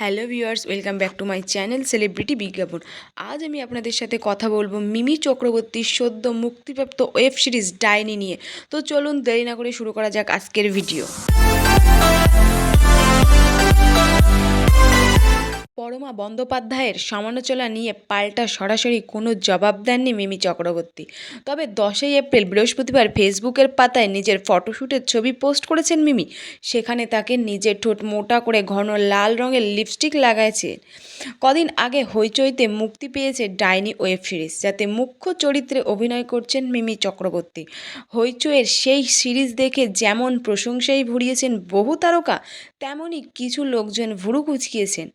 Hello viewers, welcome back to my channel celebrity বিজ্ঞাপন। আজ আমি আপনাদের সাথে কথা বলব মিমি চক্রবর্তীর সদ্য মুক্তিপ্রাপ্ত ওয়েব সিরিজ ডাইনি নিয়ে। তো চলুন দেরি না করে শুরু করা যাক আজকের ভিডিও। পরমা বন্দ্যোপাধ্যায়ের সমালোচনা নিয়ে পাল্টা সরাসরি কোনো জবাব দেননি মিমি চক্রবর্তী। তবে দশই এপ্রিল বৃহস্পতিবার ফেসবুকের পাতায় নিজের ফটোশ্যুটের ছবি পোস্ট করেছেন মিমি। সেখানে তাকে নিজের ঠোঁট মোটা করে ঘন লাল রঙের লিপস্টিক লাগাইছে। কদিন আগে হইচইতে মুক্তি পেয়েছে ডাইনি ওয়েব সিরিজ, যাতে মুখ্য চরিত্রে অভিনয় করছেন মিমি চক্রবর্তী। হইচইয়ের সেই সিরিজ দেখে যেমন প্রশংসাই ভরিয়েছেন বহু তারকা তেমনই কিছু লোকজন ভুরু কুচকিয়েছেন।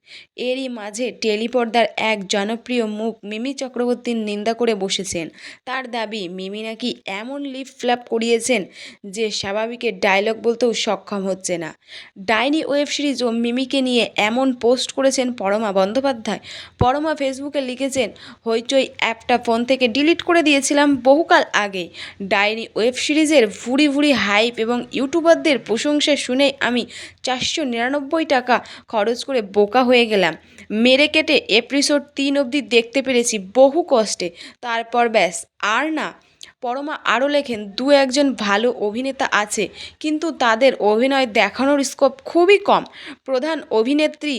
এরই মাঝে টেলিপর্দার এক জনপ্রিয় মুখ মিমি চক্রবর্তীর নিন্দা করে বসেছেন। তার দাবি, মিমি নাকি এমন লিপ ফ্ল্যাপ করিয়েছেন যে স্বাভাবিকের ডায়লগ বলতেও সক্ষম হচ্ছে না। ডাইনি ওয়েব সিরিজ ও মিমিকে নিয়ে এমন পোস্ট করেছেন পরমা বন্দ্যোপাধ্যায়। পরমা ফেসবুকে লিখেছেন, হইচই অ্যাপটা ফোন থেকে ডিলিট করে দিয়েছিলাম বহুকাল আগে। ডাইনি ওয়েব সিরিজের ভুরি ভুরি হাইপ এবং ইউটিউবারদের প্রশংসা শুনে আমি চারশো নিরানব্বই টাকা খরচ করে বোকা হয়ে গেলাম। মেরে কেটে এপিসোড তিন অবধি দেখতে পেরেছি বহু কষ্টে। তারপর ব্যাস, আর না, পরমা আরও লেখেন, দু একজন ভালো অভিনেতা আছে, কিন্তু তাদের অভিনয় দেখানোর স্কোপ খুবই কম। প্রধান অভিনেত্রী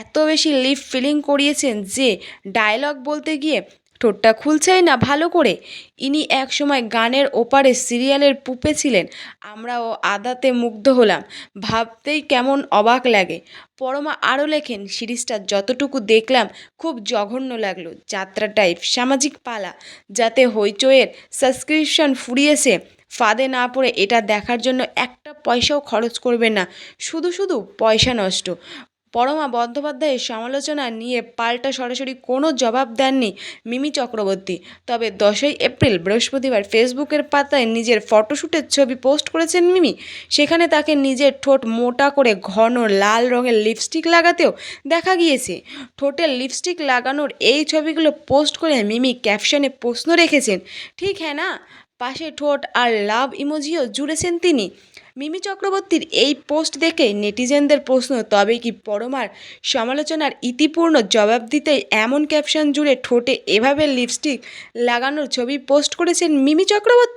এত বেশি লিপ ফিলিং করিয়েছেন যে ডায়লগ বলতে গিয়ে ঠোঁটটা খুলছেই না ভালো করে। ইনি একসময় গানের ওপারে সিরিয়ালের পুপে ছিলেন, আমরাও আদাতে মুগ্ধ হলাম। ভাবতেই কেমন অবাক লাগে। পরমা আরও লেখেন, সিরিজটা যতটুকু দেখলাম, খুব জঘন্য লাগল। যাত্রা টাইপ সামাজিক পালা। যাতে হইচইয়ের সাবস্ক্রিপশন ফুরিয়েছে, ফাঁদে না পড়ে এটা দেখার জন্য একটা পয়সাও খরচ করবে না। শুধু শুধু পয়সা নষ্ট। পরমা বন্দ্যোপাধ্যায়ের সমালোচনা নিয়ে পাল্টা সরাসরি কোনো জবাব দেননি মিমি চক্রবর্তী। তবে দশই এপ্রিল বৃহস্পতিবার ফেসবুকের পাতায় নিজের ফটোশ্যুটের ছবি পোস্ট করেছেন মিমি। সেখানে তাকে নিজের ঠোঁট মোটা করে ঘন লাল রঙের লিপস্টিক লাগাতেও দেখা গিয়েছে। ঠোঁটে লিপস্টিক লাগানোর এই ছবিগুলো পোস্ট করে মিমি ক্যাপশনে প্রশ্ন রেখেছেন, ঠিক হ্যাঁ না? পাশে ঠোঁট আর লাভ ইমোজিও জুড়েছেন তিনি। মিমি চক্রবর্তীর এই পোস্ট দেখে নেটিজেনদের প্রশ্ন, তবে কি পরমার সমালোচনার ইতিপূর্ণ জবাব দিতে এমন ক্যাপশন জুড়ে ঠোঁটে এভাবে লিপস্টিক লাগানোর ছবি পোস্ট করেছেন মিমি চক্রবর্তী?